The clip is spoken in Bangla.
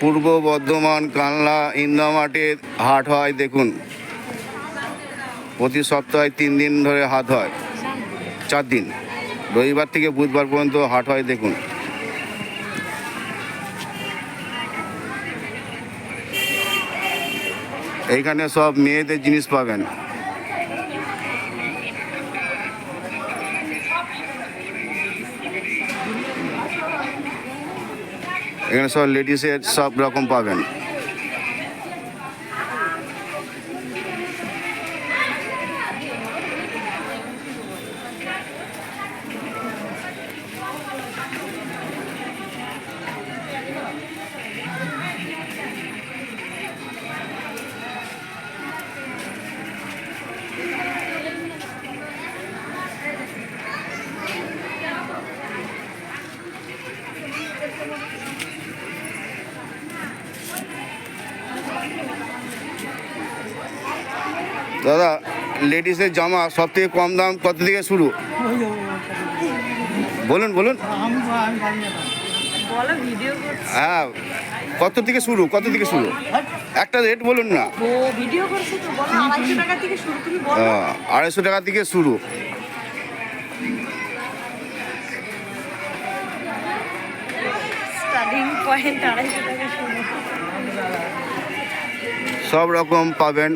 পূর্ব বর্ধমান কানলা ইন্দামাটির হাট হয়, দেখুন। প্রতি সপ্তাহে তিন দিন ধরে হাট হয়, চার দিন। রবিবার থেকে বুধবার পর্যন্ত হাট হয়, দেখুন। এইখানে সব মেয়েদের জিনিস পাবেন। এখানে সব লেডিসের সব রকম পাবেন। দাদা লেডিসের জামা সব থেকে কম দাম কত থেকে শুরু? বলুন বলুন। হ্যাঁ কত থেকে শুরু কত থেকে শুরু? একটা রেট বলুন না। আড়াইশো টাকা থেকে শুরু শুরু। সব রকম পাবেন।